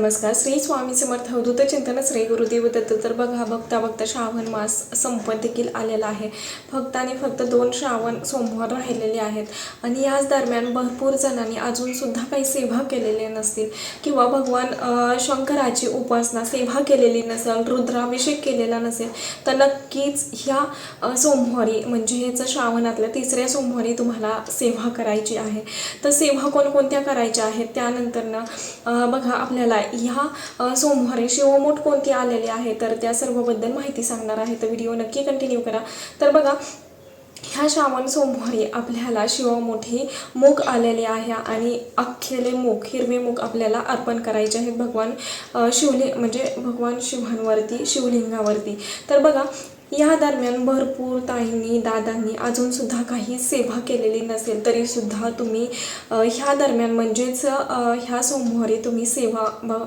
नमस्कार. श्री स्वामी समर्थ अवधूत चिंतन श्री गुरुदेव दत्त. तर बघा बघता बघता श्रावण मास संपत देखील आलेला आहे. फक्त आणि फक्त दोन श्रावण सोमवार राहिलेले आहेत. आणि याच दरम्यान भरपूर जणांनी अजून सुद्धा काही सेवा केलेले नसतील. किंवा भगवान शंकराची उपासना सेवा केलेली नसेल रुद्राभिषेक केलेला नसेल तर नक्कीच ह्या सोमवारी म्हणजे ह्याचं श्रावणातल्या तिसऱ्या सोमवारी तुम्हाला सेवा करायची आहे. तर सेवा कोणकोणत्या करायच्या आहेत? त्यानंतरनं बघा आपल्याला ह्या सोमवारी शिवमोठ कोणती आलेली आहे तर त्या सर्वबद्दल माहिती सांगणार आहे. तर व्हिडिओ नक्की कंटिन्यू करा. तर बघा ह्या श्रावण सोमवारी आपल्याला शिवमोठी मूग आलेले आहे आणि अख्खेले मूग हिरवे मूग आपल्याला अर्पण करायचे आहेत भगवान शिवलिंग म्हणजे भगवान शिवांवरती शिवलिंगावरती. तर बघा या दरम्यान भरपूर ताईंनी दादांनी अजूनसुद्धा काही सेवा केलेली नसेल तरीसुद्धा तुम्ही ह्या दरम्यान म्हणजेच ह्या सोमवारी तुम्ही सेवा ब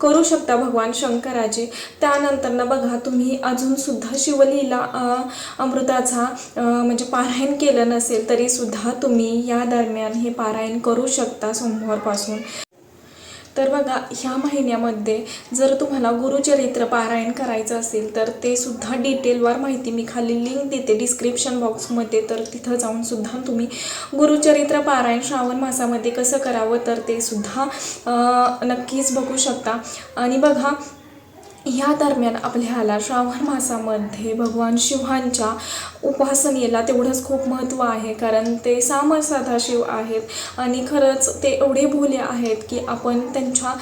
करू शकता भगवान शंकराची. त्यानंतरनं बघा तुम्ही अजूनसुद्धा शिवलीला अमृताचा म्हणजे पारायण केलं नसेल तरीसुद्धा तुम्ही या दरम्यान हे पारायण करू शकता सोमवारपासून. तर बघा ह्या महिन्यामध्ये जर तुम्हाला गुरुचरित्र पारायण करायचं असेल तर ते सुद्धा डिटेलवार माहिती मी खाली लिंक देते डिस्क्रिप्शन बॉक्समध्ये तर तिथं जाऊन सुद्धा तुम्ही गुरुचरित्र पारायण श्रावण मासामध्ये कसं करावं तर ते सुद्धा नक्कीच बघू शकता. आणि बघा ह्या दरम्यान आपल्याला श्रावण मासामध्ये भगवान शिवांच्या उपासनेला तेवढंच खूप महत्त्व आहे कारण ते साम सदाशिव आहेत. आणि खरंच ते एवढे भोले आहेत की आपण त्यांच्या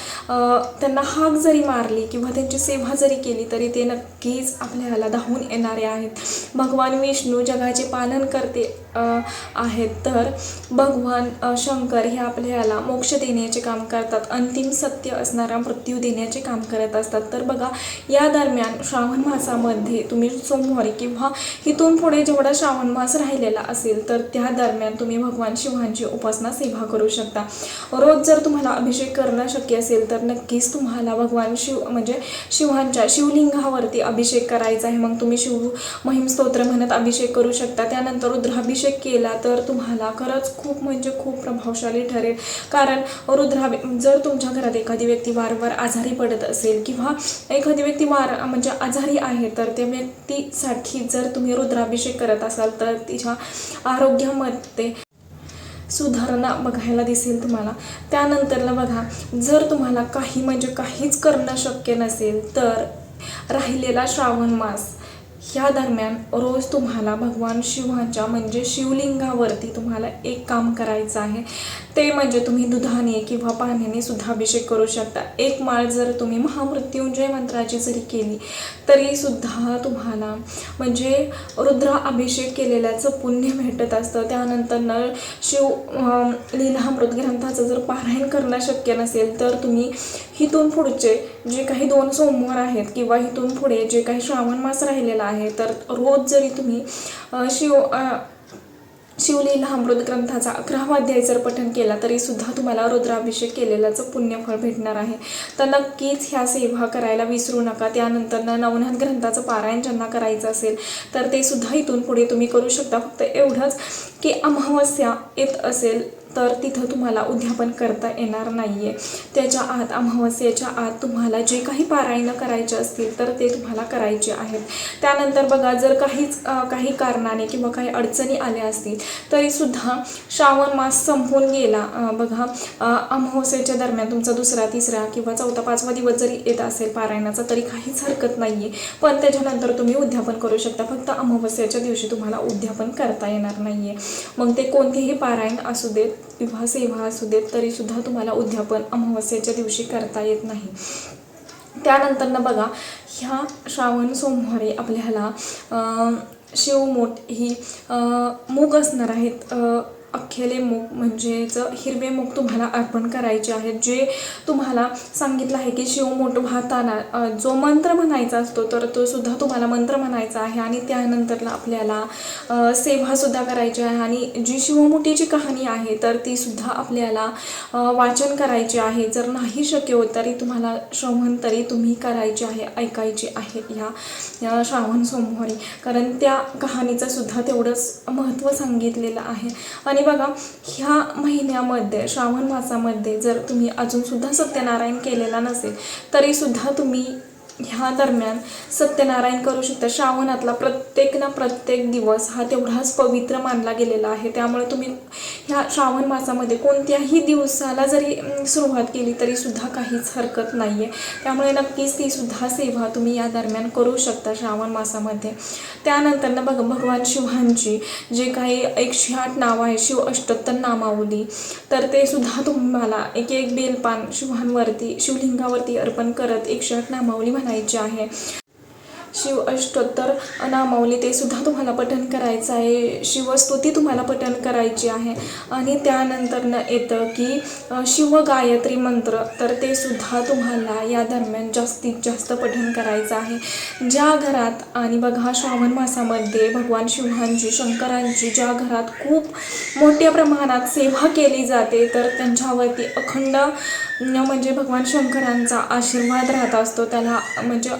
त्यांना हाक जरी मारली किंवा त्यांची सेवा जरी केली तरी ते नक्कीच आपल्याला धावून येणारे आहेत. भगवान विष्णू जगाचे पालन करते आहेत. तर भगवान शंकर हे आपल्याला मोक्ष देण्याचे काम करतात. अंतिम सत्य असणारा मृत्यू देण्याचे काम करत असतात. तर बघा या दरम्यान श्रावण मासामध्ये तुम्ही सोमवारी किंवा इथून पुढे जेवढा श्रावण मास राहिलेला असेल तर त्या दरम्यान तुम्ही भगवान शिवांची उपासना सेवा करू शकता. रोज जर तुम्हाला अभिषेक करणं शक्य असेल तर नक्कीच तुम्हाला भगवान शिव म्हणजे शिवांच्या शिवलिंगावरती अभिषेक करायचा आहे. मग तुम्ही शिव महिम स्तोत्र म्हणत अभिषेक करू शकता. त्यानंतर रुद्राभिषेक केला तर तुम्हाला खरंच खूप म्हणजे खूप प्रभावशाली ठरेल. कारण रुद्राभि जर तुमच्या घरात एखादी व्यक्ती वारंवार आजारी पडत असेल किंवा एखादी व्यक्ती वार म्हणजे आजारी आहे तर त्या व्यक्तीसाठी जर तुम्ही रुद्राभिषेक करत असाल तर तिच्या आरोग्यामध्ये सुधारणा बघायला दिसेल तुम्हाला. त्यानंतरला बघा जर तुम्हाला काही म्हणजे काहीच करणं शक्य नसेल तर राहिलेला श्रावण मास ह्या दरम्यान रोज तुम्हाला भगवान शिवाच्या म्हणजे शिवलिंगावरती तुम्हाला एक काम करायचं आहे. ते म्हणजे तुम्ही दुधाने किंवा पाण्याने सुद्धा अभिषेक करू शकता. एक माळ जर तुम्ही महामृत्युंजय मंत्राची जरी केली तरी सुद्धा तुम्हाला म्हणजे रुद्र अभिषेक केलेल्याचं पुण्य भेटत असतं. त्यानंतर शिव अं, लीलामृत ग्रंथाचं जर पारायण करणं शक्य नसेल तर तुम्ही इथून पुढचे जे काही दोन सोमवार आहेत किंवा इथून पुढे जे काही श्रावण मास राहिलेला आहे तर रोज जरी तुम्ही शिव शिवलीला अमृत ग्रंथाचा अकरावा अध्याय जर पठण केला तरी सुद्धा तुम्हाला रुद्राभिषेक केलेल्याचं पुण्यफळ भेटणार आहे. तर नक्कीच ह्या सेवा करायला विसरू नका. त्यानंतर नवनाथ ग्रंथाचं पारायण ज्यांना करायचं असेल तर ते सुद्धा इथून पुढे तुम्ही करू शकता. फक्त एवढंच की अमावस्या येत असेल तर तिथं तुम्हाला उद्यापन करता येणार नाही आहे त्याच्या आत अमावस्येच्या आत तुम्हाला जे काही पारायणं करायचे असतील तर ते तुम्हाला करायचे आहेत. त्यानंतर बघा जर काहीच काही कारणाने किंवा काही अडचणी आल्या असतील तरीसुद्धा श्रावण मास संपून गेला. बघा अमावस्येच्या दरम्यान तुमचा दुसरा तिसरा किंवा चौथा पाचवा दिवस जरी येत असेल पारायणाचा तरी काहीच हरकत नाही आहे पण त्याच्यानंतर तुम्ही उद्यापन करू शकता. फक्त अमावस्येच्या दिवशी तुम्हाला उद्यापन करता येणार नाही आहे मग ते कोणतेही पारायण असू देत किंवा सेवा असू देत तरीसुद्धा तुम्हाला उद्यापन अमावस्याच्या दिवशी करता येत नाही. त्यानंतरनं बघा ह्या श्रावण सोमवारी आपल्याला शिवमोठ ही मूग असणार आहेत. अख्खेले मूग म्हणजेच हिरवे मूग तुम्हाला अर्पण करायचे आहेत. जे तुम्हाला सांगितलं आहे की शिवमोठ वाहताना अं, जो मंत्र म्हणायचा असतो तर तो सुद्धा तुम्हाला मंत्र म्हणायचा आहे आणि त्यानंतरला आपल्याला सेवासुद्धा करायची आहे आणि जी शिवमुठीची कहाणी आहे तर ती सुद्धा आपल्याला वाचन करायचे आहे. जर नाही शक्य होत तरी तुम्हाला श्रवण तरी तुम्ही करायचे आहे ऐकायचे आहे ह्या या श्रावण सोमवारी. कारण त्या कहाणीचं सुद्धा तेवढंच महत्त्व सांगितलेलं आहे. आणि बघा ह्या महिन्यामध्ये श्रावण मासामध्ये जर तुम्ही अजूनसुद्धा सत्यनारायण केलेला नसेल तरीसुद्धा तुम्ही ह्या दरम्यान सत्यनारायण करू शकता. श्रावणातला प्रत्येक ना प्रत्येक दिवस हा तेवढाच पवित्र मानला गेलेला आहे. त्यामुळे तुम्ही ह्या श्रावण मासामध्ये कोणत्याही दिवसाला जरी सुरुवात केली तरीसुद्धा काहीच हरकत नाही आहे त्यामुळे नक्कीच ती सुद्धा सेवा तुम्ही या दरम्यान करू शकता श्रावण मासामध्ये. त्यानंतर ना बघ भगवान शिवांची जे काही एकशे आठ नावं आहे शिव अष्टोत्तर नामावली तर ते सुद्धा तुम्हाला एक एक बेलपान शिवांवरती शिवलिंगावरती अर्पण करत एकशे आठ नामावली म्हणायची आहे. शिव अष्टोत्तर नामावली ते सुद्धा तुम्हाला पठन करायचं आहे. शिवस्तुती तुम्हाला पठन करायची आहे. आणि त्यानंतर न येतं की शिवगायत्री शिव गायत्री मंत्र तर ते सुद्धा तुम्हाला या दरम्यान जास्तीत जास्त पठन करायचं आहे. ज्या घरात आणि बघा श्रावण मासामध्ये भगवान शिवांची शंकरांची ज्या घरात खूप मोठ्या प्रमाणात सेवा केली जाते तर त्यांच्यावरती अखंड म्हणजे भगवान शंकरांचा आशीर्वाद राहत असतो. त्याला म्हणजे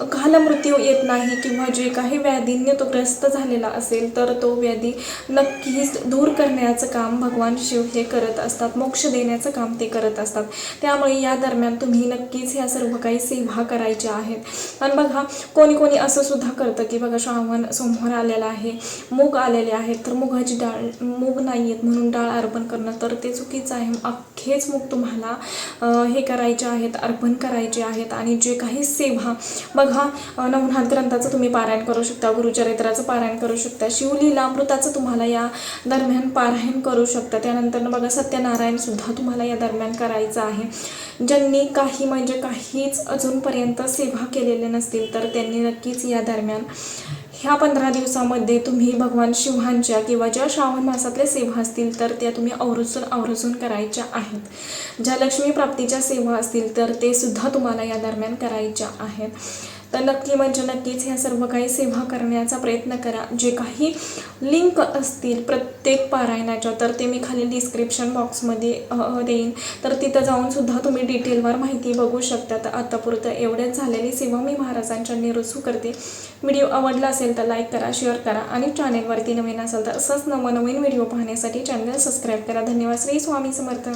अकाल मृत्यू येत नाही किंवा जे काही व्याधींनी तो ग्रस्त झालेला असेल तर तो व्याधी नक्कीच दूर करण्याचं काम भगवान शिव हे करत असतात मोक्ष देण्याचं काम ते करत असतात. त्यामुळे या दरम्यान तुम्ही नक्कीच ह्या सर्व काही सेवा करायच्या आहेत. आणि बघा कोणी कोणी असं सुद्धा करतं की बघा श्रावण सोमवार आलेला आहे मूग आलेले आहेत तर मुगाची डाळ मूग नाही आहेत म्हणून डाळ अर्पण करणं तर ते चुकीचं आहे. अख्खेच मूग तुम्हाला हे करायचे आहेत अर्पण करायचे आहेत आणि जे काही सेवा बघा नवनाथ ग्रंथाचं तुम्ही पारायण करू शकता गुरुचरित्राचं पारायण करू शकता शिवलीलामृताचं तुम्हाला या दरम्यान पारायण करू शकता. त्यानंतर बघा सत्यनारायणसुद्धा तुम्हाला या दरम्यान करायचं आहे. ज्यांनी काही म्हणजे काहीच अजूनपर्यंत सेवा केलेले नसतील तर त्यांनी नक्कीच या दरम्यान ह्या पंधरा दिवसामध्ये तुम्ही भगवान शिवांच्या किंवा ज्या श्रावण मासातल्या सेवा असतील तर त्या तुम्ही आवर्जून आवर्जून करायच्या आहेत. ज्या लक्ष्मी प्राप्तीच्या सेवा असतील तर ते सुद्धा तुम्हाला या दरम्यान करायच्या आहेत. तर नक्की म्हणजे नक्कीच ह्या सर्व काही सेवा करण्याचा प्रयत्न करा. जे काही लिंक असतील प्रत्येक पारायणाच्या तर ते मी खाली डिस्क्रिप्शन बॉक्समध्ये देईन. तर तिथं जाऊन सुद्धा तुम्ही डिटेलवर माहिती बघू शकता. तर आतापुरतं एवढ्याच झालेली सेवा मी महाराजांच्या निरुसू करते व्हिडिओ आवडला असेल तर लाईक करा शेअर करा आणि चॅनेलवरती नवीन असेल तर असंच नवनवीन व्हिडिओ पाहण्यासाठी चॅनल सबस्क्राईब करा. धन्यवाद. श्री स्वामी समर्थ.